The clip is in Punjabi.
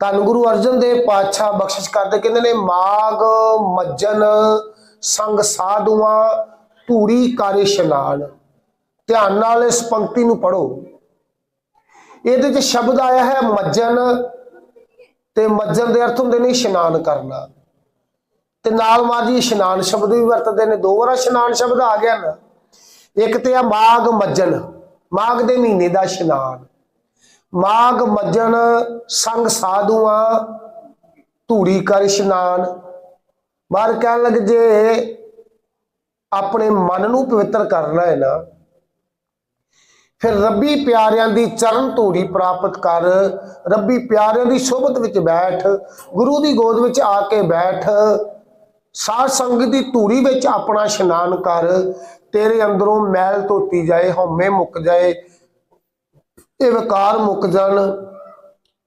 ਧੰਨ ਗੁਰੂ ਅਰਜਨ ਦੇਵ ਪਾਤਸ਼ਾਹ ਬਖਸ਼ਿਸ਼ ਕਰਦੇ ਕਹਿੰਦੇ ਨੇ ਮਾਗ ਮੱਜਨ, ਸੰਗ ਸਾਧੂਆਂ, ਧੂੜੀ ਕਾਰੇ ਇਸ਼ਨਾਨ ਧਿਆਨ ਨਾਲ ਇਸ ਪੰਕਤੀ ਨੂੰ ਪੜੋ ਇਹਦੇ ਚ ਸ਼ਬਦ ਆਇਆ ਹੈ ਮੱਜਨ ਤੇ ਮੱਜਨ ਦੇ ਅਰਥ ਹੁੰਦੇ ਨੇ ਇਸ਼ਨਾਨ ਕਰਨਾ। ਤੇ ਨਾਲ ਮਾਜੀ ਇਸ਼ਨਾਨ ਸ਼ਬਦ ਵੀ ਵਰਤਦੇ ਨੇ। ਦੋ ਵਾਰ ਇਸ਼ਨਾਨ ਸ਼ਬਦ ਆ ਗਿਆ ਨਾ। ਇੱਕ ਤੇ ਆ ਮਾਗ ਮੱਜਨ। ਮਾਗ ਦੇ ਮਹੀਨੇ ਦਾ ਇਸ਼ਨਾਨ। ਮਾਗ ਮੱਜਣ ਸੰਗ ਸਾਧੂਆਂ, ਧੂੜੀ ਕਰ ਇਸ਼ਨਾਨ। ਬਾਹਰ ਕਹਿਣ ਲੱਗ ਜੇ ਆਪਣੇ ਮਨ ਨੂੰ ਪਵਿੱਤਰ ਕਰਨਾ ਹੈ ਨਾ, ਫਿਰ ਰੱਬੀ ਪਿਆਰਿਆਂ ਦੀ ਚਰਨ ਧੂੜੀ ਪ੍ਰਾਪਤ ਕਰ, ਰੱਬੀ ਪਿਆਰਿਆਂ ਦੀ ਸੋਭਤ ਵਿੱਚ ਬੈਠ, ਗੁਰੂ ਦੀ ਗੋਦ ਵਿੱਚ ਆ ਕੇ ਬੈਠ, ਸਾਧ ਸੰਗਤ ਦੀ ਧੂੜੀ ਵਿੱਚ ਆਪਣਾ ਇਸ਼ਨਾਨ ਕਰ, ਤੇਰੇ ਅੰਦਰੋਂ ਮੈਲ ਧੋਤੀ ਜਾਏ, ਹਉਮੈ ਮੁੱਕ ਜਾਏ ਇਹ ਵਿਕਾਰ ਮੁੱਕ ਜਾਣ।